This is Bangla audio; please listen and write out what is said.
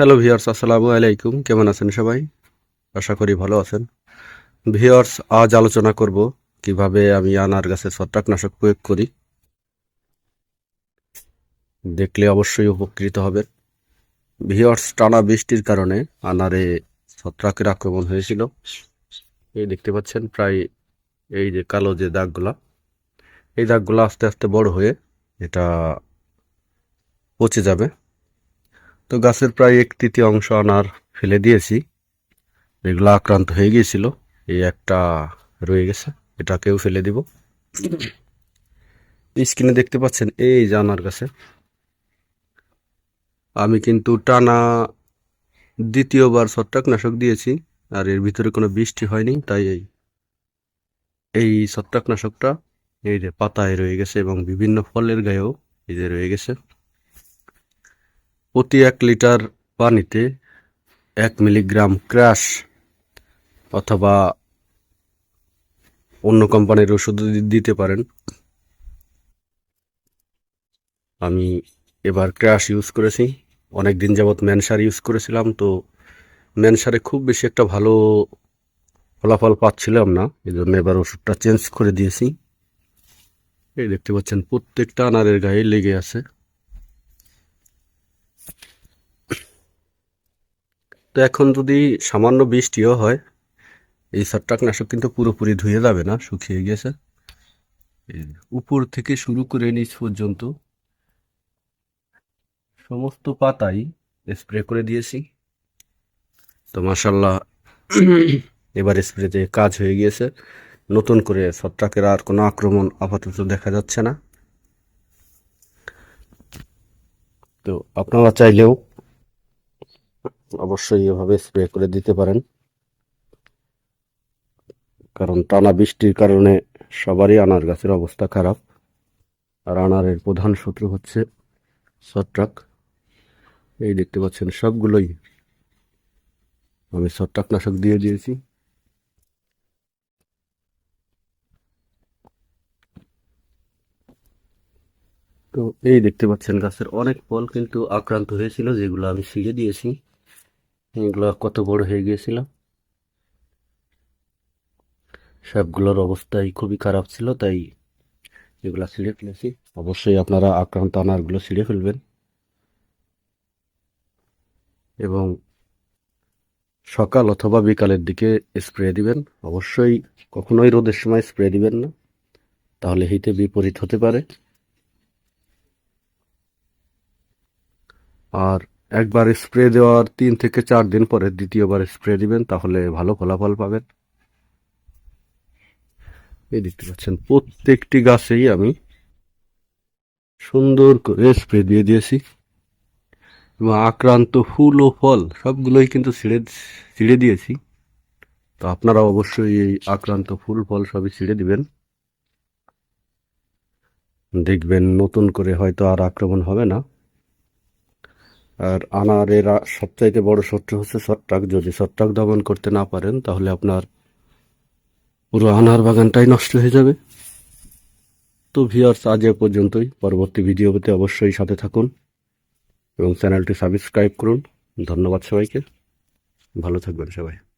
হ্যালো ভিওর্স আসসালামু আলাইকুম। কেমন আছেন সবাই? আশা করি ভালো আছেন। ভিওর্স আজ আলোচনা করব কীভাবে আমি আনার গাছে ছত্রাকনাশক প্রয়োগ করি। দেখলে অবশ্যই উপকৃত হবেন। ভিওর্স টানা বৃষ্টির কারণে আনারে ছত্রাকের আক্রমণ হয়েছিল। এই দেখতে পাচ্ছেন, প্রায় এই যে কালো যে দাগগুলা, এই দাগগুলো আস্তে আস্তে বড় হয়ে এটা পচে যাবে। তো গাছের প্রায় এক তৃতীয় অংশ আনার ফেলে দিয়েছি। এগুলো আক্রান্ত হয়ে গিয়েছিল। এই একটা রয়ে গেছে। এটাকেও ফেলে দিব। স্ক্রিনে দেখতে পাচ্ছেন, এই যে আনার গাছে আমি কিন্তু টানা দ্বিতীয়বার ছত্রাকনাশক দিয়েছি, আর এর ভিতরে কোনো বৃষ্টি হয়নি, তাই এই এই ছত্রাকনাশকটা এই যে পাতায় রয়ে গেছে এবং বিভিন্ন ফলের গায়েও এই যে রয়ে গেছে। প্রতি এক লিটার পানিতে এক মিলিগ্রাম ক্র্যাশ অথবা অন্য কোম্পানির ওষুধ দিতে পারেন। আমি এবার ক্র্যাশ ইউজ করেছি। অনেক দিন যাবৎ ম্যানসার ইউজ করেছিলাম, তো ম্যানসারে খুব বেশি একটা ভালো ফলাফল পাচ্ছিলাম না। এই জন্য এবার ওষুধটা চেঞ্জ করে দিয়েছি। এই দেখতে পাচ্ছেন, প্রত্যেকটা আনারের গায়ে লেগে আছে। এখন যদি সামান্য বৃষ্টিও হয়, এই ছত্রাকনাশক কিন্তু পুরোপুরি ধুয়ে যাবে না, শুকিয়ে গেছে। উপর থেকে শুরু করে নিচ পর্যন্ত সমস্ত পাতাই স্প্রে করে দিয়েছি। তো মাসাল্লাহ এবার স্প্রেতে কাজ হয়ে গিয়েছে, নতুন করে ছত্রাকের আর কোনো আক্রমণ আপাতত দেখা যাচ্ছে না। তো আপনারা চাইলেও অবশ্যই এভাবে স্প্রে করে দিতে পারেন। কারণ টানা বৃষ্টির কারণে সবারই আনার গাছের অবস্থা খারাপ। আর আনারের প্রধান শত্রু হচ্ছে ছত্রাক এই দেখতে পাচ্ছেন সবগুলোই আমি ছত্রাকনাশক দিয়ে দিয়েছি। তো এই দেখতে পাচ্ছেন গাছের অনেক ফল কিন্তু আক্রান্ত হয়েছিল, যেগুলো আমি ছিঁড়ে দিয়েছি। এগুলো কত বড় হয়ে গিয়েছিল সবগুলোর অবস্থাই খুবই খারাপ ছিল, তাই এগুলো ছিঁড়ে ফেলেছি। অবশ্যই আপনারা আক্রান্ত আনারগুলো ছিঁড়ে ফেলবেন। এবং সকাল অথবা বিকালের দিকে স্প্রে দিবেন। অবশ্যই কখনোই রোদের সময় স্প্রে দিবেন না, তাহলে হিতে বিপরীত হতে পারে। আর একবার স্প্রে দেওয়ার তিন থেকে চার দিন পরে দ্বিতীয়বার স্প্রে দিবেন, তাহলে ভালো ফলাফল পাবেন। এই দেখতে পাচ্ছেন, প্রত্যেকটি গাছেই আমি সুন্দর করে স্প্রে দিয়ে দিয়েছি। এবং আক্রান্ত ফুল ও ফল সবগুলোই কিন্তু ছিঁড়ে ছিঁড়ে দিয়েছি। তো আপনারা অবশ্যই এই আক্রান্ত ফুল, ফল সবই ছিঁড়ে দিবেন। দেখবেন নতুন করে হয়তো আর আক্রমণ হবে না। আর আনার এর সবচাইতে বড় শত্রু হচ্ছে ছত্রাক যদি ছত্রাক দমন করতে না পারেন, তাহলে আপনার পুরো আনার বাগানটাই নষ্ট হয়ে যাবে। তো ভিউয়ার্স আজ এ পর্যন্তই। পরবর্তী ভিডিও পেতে অবশ্যই সাথে থাকুন এবং চ্যানেলটি সাবস্ক্রাইব করুন। ধন্যবাদ সবাইকে। ভালো থাকবেন সবাই।